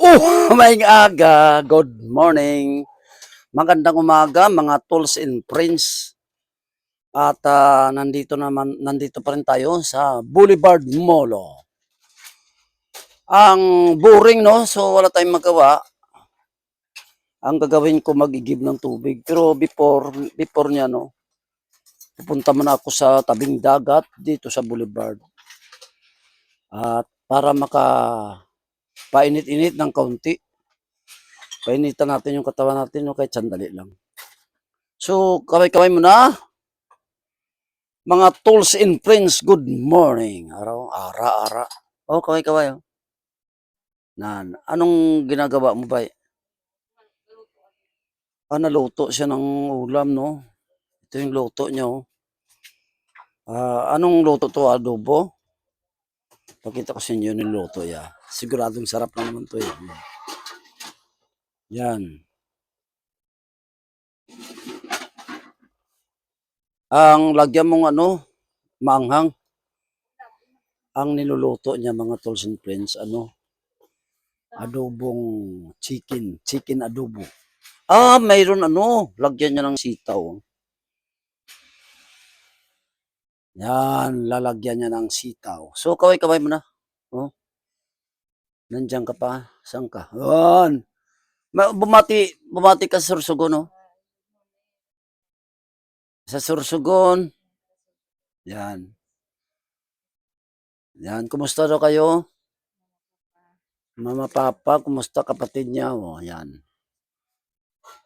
Oh, may aga. Good morning. Magandang umaga mga tools and friends. At ah, nandito naman nandito pa rin tayo sa Boulevard Molo. Ang boring no, so wala tayong magawa. Ang gagawin ko magigib ng tubig. Pero before before niya no, pupunta muna ako sa tabing dagat dito sa Boulevard. At para maka painit-init ng kaunti. Painitan natin yung katawan natin no, kahit sandali lang. So, kaway-kaway muna. Mga tools and friends, good morning. Araw, ara, ara. Oh, kaway-kaway. Oh. Nan, anong ginagawa mo ba? Ah, naluto siya ng ulam, no? Ito yung luto niya, oh. Ah, anong luto to? Adobo? Pakita ko sa inyo yung luto, ya. Siguradong sarap na naman to, eh. Yan. Ang lagyan mong ano, maanghang. Ang niluluto niya mga tools and friends, ano, adobong chicken, chicken adobo. Ah, mayroon ano, lagyan niya ng sitaw. Yan, lalagyan niya ng sitaw. So, kaway-kaway mo na. Oh. Nandiyan ka pa. Saan ka? Yan. Ma- Bumati, bumati ka sa Sursugon, no? Sa Sursugon. Yan. Yan, kumusta daw kayo? Mama, papa, kumusta kapatid niya? O, yan.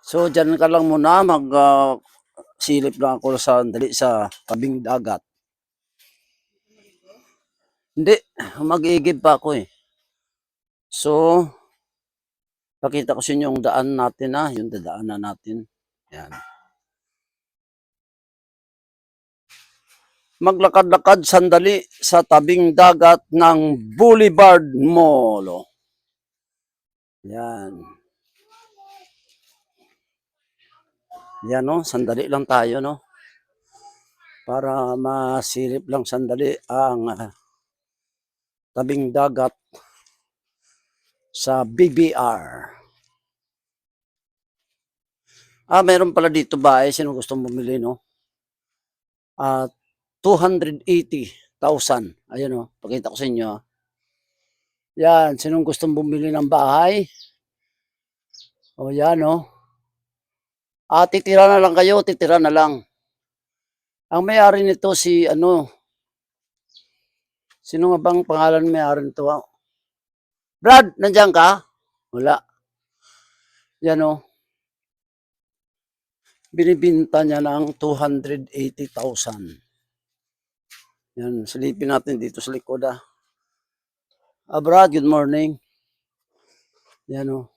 So, dyan ka lang muna, mag ah, silip lang ako sa dali sa tabing dagat. Hindi, mag-iigib pa ako eh. So, pakita ko sa inyo yung daan natin ha, yung dadaanan natin. Yan. Maglakad-lakad sandali sa tabing dagat ng Boulevard Molo. Yan. Yan no, sandali lang tayo no. Para masilip lang sandali ang ah, tabing dagat sa BBR. Ah, meron pala dito ba eh, sino gustong bumili no? Ah, 280,000. Ayun oh, pakita ko sa inyo. ah. Yan, sinong gustong bumili ng bahay? O yan oh. Ah, titira na lang kayo, titira na lang. Ang may-ari nito si ano, sino nga bang pangalan may-ari nito? ah? Brad, nandiyan ka? Wala. Yan o. Binibinta niya ng 280,000. Yan, silipin natin dito sa likod ah. Ah, Brad, good morning. Yan o.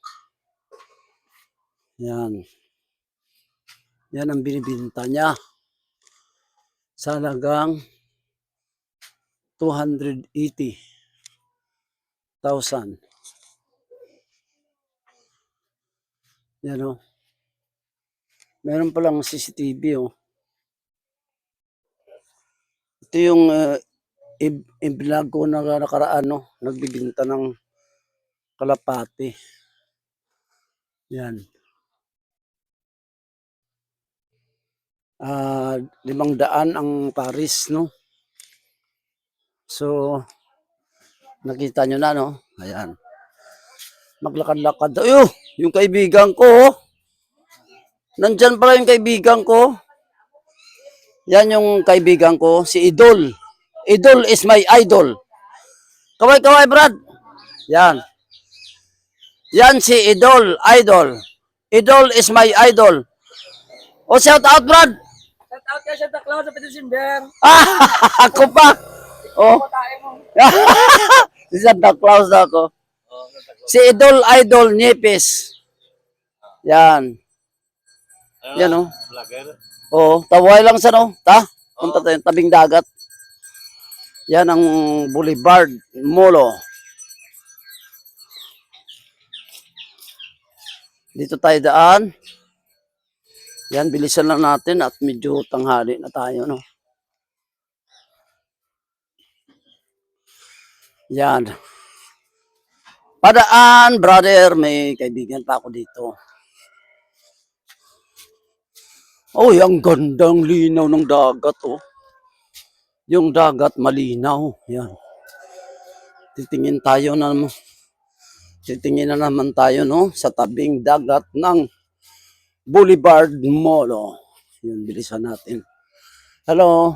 Yan. Yan ang binibinta niya. Sa halagang 280,000. Yan o. Meron palang CCTV o. Ito yung uh, i-vlog ko na nakaraan no. Nagbibinta ng kalapati. Yan. Ah, limang daan ang Paris no. So, nakita nyo na no. Ayan. Maglakad-lakad. Ayun, yung kaibigan ko. oh. Nandyan pala yung kaibigan ko. Yan yung kaibigan ko, si Idol. Idol is my idol. Kaway-kaway, Brad. Yan. Yan si Idol, idol. Idol is my idol. O, shout out, Brad. Shout out kay Santa Claus sa Petersburg. Ah, ako pa. Oh. Si Santa Claus na ako. Si Idol, idol, Nipis. Yan. Yan, oh. Vlogger. Oo, taway lang sa no. Ta? Punta tayo, tabing dagat. Yan ang Boulevard Molo. Dito tayo daan. Yan, bilisan lang natin at medyo tanghali na tayo, no? Yan. Padaan, brother, may kaibigan pa ako dito. Oh, ang gandang linaw ng dagat, oh. Yung dagat malinaw, yan. Titingin tayo na titingin na naman tayo, no, sa tabing dagat ng Boulevard Mall, oh. Yun, bilisan natin. Hello.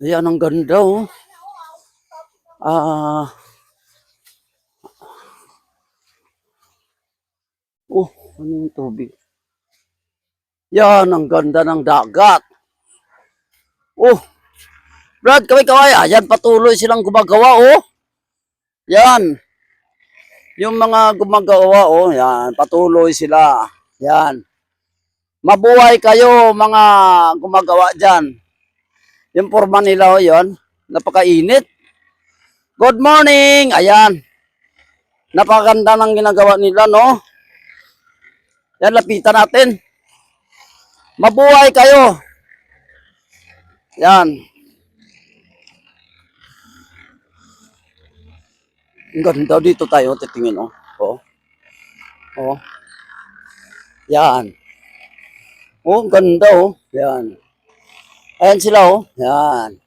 Ayan, ang ganda, oh. Ah, Oh, ano yung tubig? Yan, ang ganda ng dagat. Oh, Brad, kaway kaway. Ayan, patuloy silang gumagawa, oh. Yan. Yung mga gumagawa, oh, yan, patuloy sila. Yan. Mabuhay kayo, mga gumagawa dyan. Yung forma nila, oh, yun. Napakainit. Good morning! Ayan. Napakaganda ng ginagawa nila, no? Yan, lapitan natin. Mabuhay kayo. Yan. Ang ganda dito tayo, titingin, oh. Oh. Oh. Yan. Oh, ang ganda, oh. Yan. Ayan sila, oh. Yan.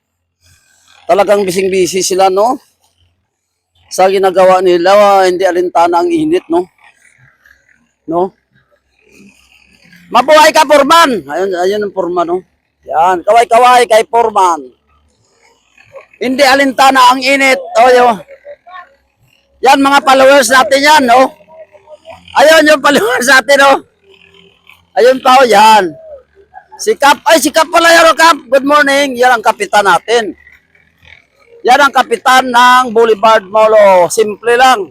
Talagang bising-busy sila, no? Sa ginagawa nila, hindi alintana ang init, no? No? Mabuhay ka, Purman! Ayun, ayun ang Purman, no? Yan, kaway-kaway kay Purman. Hindi alintana ang init. O, yun. Yan, mga followers natin yan, no? Ayun yung followers natin, no? Ayun pa, o, yan. Si Kap, ay, si Kap pala yan, o, Kap. Good morning. Yan ang kapitan natin. Yan ang kapitan ng Boulevard Mall, o. Simple lang.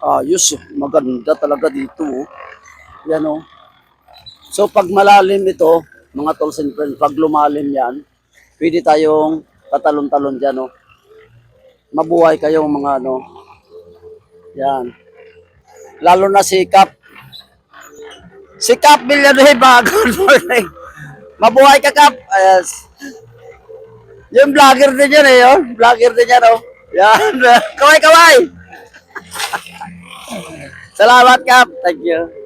Ayos, oh. maganda talaga dito. oh. Yan oh. So pag malalim ito, mga tools and friends, pag lumalim yan, pwede tayong tatalon-talon dyan oh. Mabuhay kayong mga ano. Yan. Lalo na si Kap. Si Kap Villanueva, good morning. Mabuhay ka Kap. Yes. Yung vlogger din yan eh, oh. Vlogger din yan oh. Yan. Kaway-kaway. Salamat, Kap. Thank you.